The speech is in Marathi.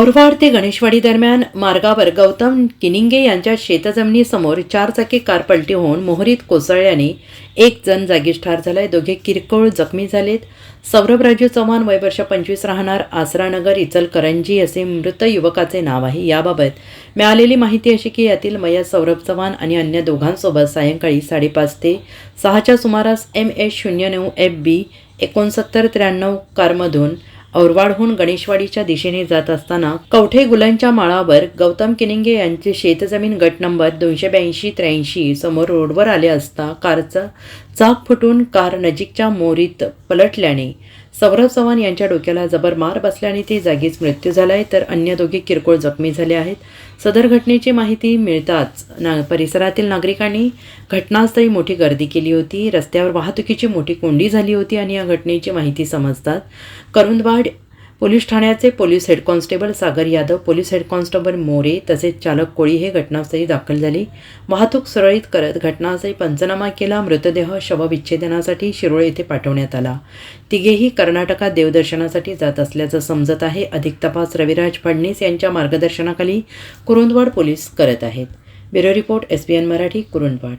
औरवाड ते गणेशवाडी दरम्यान मार्गावर गौतम किनिंगे यांच्या शेतजमिनीसमोर चारचाकी कार पलटी होऊन मोहरीत कोसळल्याने एक जण जागीच ठार झालाय. दोघे किरकोळ जखमी झालेत. सौरभ राजू चव्हाण वय वर्ष पंचवीस राहणार आसरानगर इचलकरंजी असे मृत युवकाचे नाव आहे. याबाबत मिळालेली माहिती अशी की यातील मयत सौरभ चव्हाण आणि अन्य दोघांसोबत सायंकाळी साडेपाच ते सहाच्या सुमारास एम एच शून्य नऊ एफ बी एकोणसत्तर त्र्याण्णव कारमधून औरवाडहून गणेशवाडीच्या दिशेने जात असताना कवठे गुलांच्या माळावर गौतम किनिंगे यांचे शेतजमीन गट नंबर दोनशे ब्याऐंशी त्र्याऐंशी समोर रोडवर आले असता कारचा चाक फुटून कार नजीकच्या मोरीत पलटल्याने सौरभ चव्हाण यांच्या डोक्याला जबर मार बसल्याने ते जागीच मृत्यू झालाय. तर अन्य दोघे किरकोळ जखमी झाले आहेत. सदर घटनेची माहिती मिळताच ना परिसरातील नागरिकांनी घटनास्थळी मोठी गर्दी केली होती. रस्त्यावर वाहतुकीची मोठी कोंडी झाली होती आणि या घटनेची माहिती समजतात. करुंदवाड पोलीस ठाण्याचे police head constable Sagar Yadav police head constable More तसेच चालक कोळी हे घटनास्थळी दाखल झाले. वाहतूक सुरळीत करत घटनास्थळी पंचनामा केला. मृतदेह शवविच्छेदनासाठी शिरोळे येथे पाठवण्यात आला. तिघेही कर्नाटकात देवदर्शनासाठी जात असल्याचं समजत आहे. अधिक तपास रविराज फडणीस यांच्या मार्गदर्शनाखाली कुरुंदवाड पोलीस करत आहेत. Bureau report S B N Marathi Kurundwad.